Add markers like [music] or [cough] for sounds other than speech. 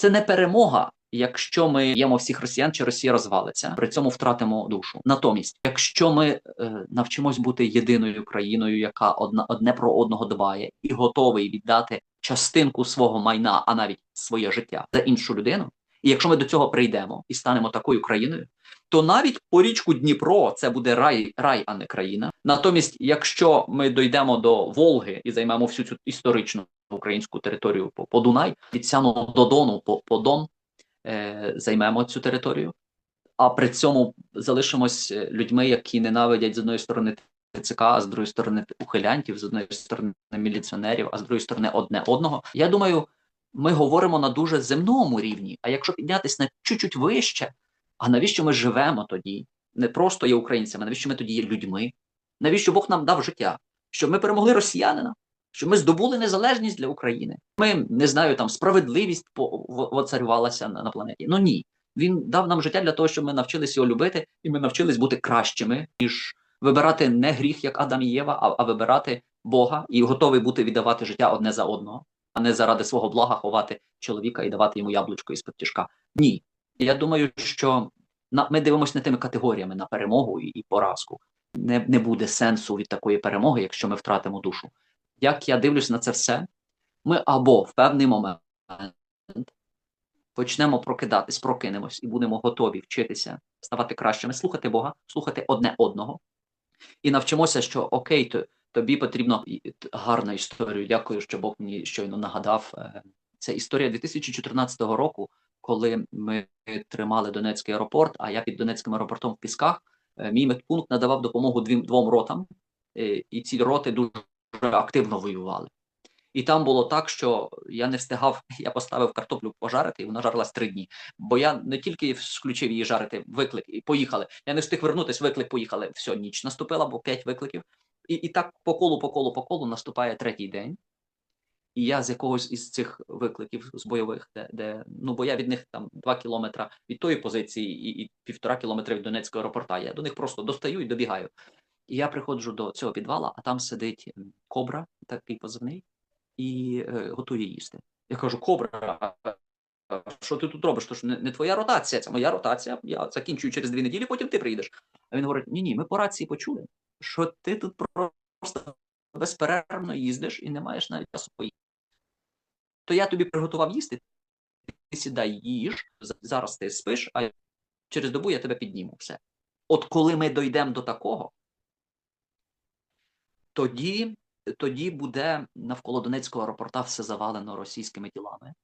Це не перемога, якщо ми ємо всіх росіян, чи Росія розвалиться, при цьому втратимо душу. Натомість, якщо ми е, навчимось бути єдиною країною, яка одна одне про одного дбає, і готовий віддати частинку свого майна, а навіть своє життя за іншу людину. І якщо ми до цього прийдемо і станемо такою країною, то навіть по річку Дніпро це буде рай, рай, а не країна. Натомість, якщо ми дійдемо до Волги і займемо всю цю історичну українську територію по, по Дунай, від Сяну до Дону по, по Дон, е, займемо цю територію, а при цьому залишимось е, людьми, які ненавидять з одної сторони ТЦК, а з другої сторони ухилянтів, з одної сторони міліціонерів, а з другої сторони одне одного. Я думаю, ми говоримо на дуже земному рівні. А якщо піднятися на чуть-чуть вище, а навіщо ми живемо тоді? Не просто є українцями, навіщо ми тоді є людьми? Навіщо Бог нам дав життя? Щоб ми перемогли росіянина? Щоб ми здобули незалежність для України? Ми не знаю, там справедливість воцарювалася на, на планеті. Ну ні. Він дав нам життя для того, щоб ми навчилися його любити, і ми навчились бути кращими, ніж вибирати не гріх, як Адам і Єва, а, а вибирати Бога і готовий бути віддавати життя одне за одного, а не заради свого блага ховати чоловіка і давати йому яблучко із підтяжка. Ні. Я думаю, що на, ми дивимося не тими категоріями на перемогу і, і поразку. Не, не буде сенсу від такої перемоги, якщо ми втратимо душу. Як я дивлюсь на це все, ми або в певний момент почнемо прокидатись, прокинемось і будемо готові вчитися, ставати кращими, слухати Бога, слухати одне одного, і навчимося, що окей, то тобі потрібно гарна історія. Дякую, що Бог мені щойно нагадав. Це історія 2014 року, коли ми тримали Донецький аеропорт. А я під Донецьким аеропортом в Пісках. Мій медпункт надавав допомогу двом двом ротам, і ці роти дуже активно воювали. І там було так, що я не встигав, [laughs] я поставив картоплю пожарити, і вона жарилась три дні. Бо я не тільки включив її жарити, виклик і поїхали. Я не встиг вернутися, виклик поїхали. Все, ніч наступила, бо п'ять викликів. І і так по колу, по колу, по колу наступає третій день. І я з якогось із цих викликів з бойових, де де ну бо я від них там два кілометри від тої позиції і, і півтора кілометри від Донецького аеропорта. Я до них просто достаю і добігаю. І я приходжу до цього підвала, а там сидить кобра, такий позивний і е, готує їсти. Я кажу: Кобра, що ти тут робиш? Тож не, не твоя ротація, це моя ротація. Я закінчую через дві неділі, потім ти прийдеш. А він говорить: Ні, ні, ми по рації почули, що ти тут просто безперервно їздиш і не маєш навіть часу поїсти. То я тобі приготував їсти, ти сідай їж, зараз ти спиш, а через добу я тебе підніму. Все. От коли ми дійдемо до такого, тоді тоді буде навколо Донецького аеропорта все завалено російськими тілами.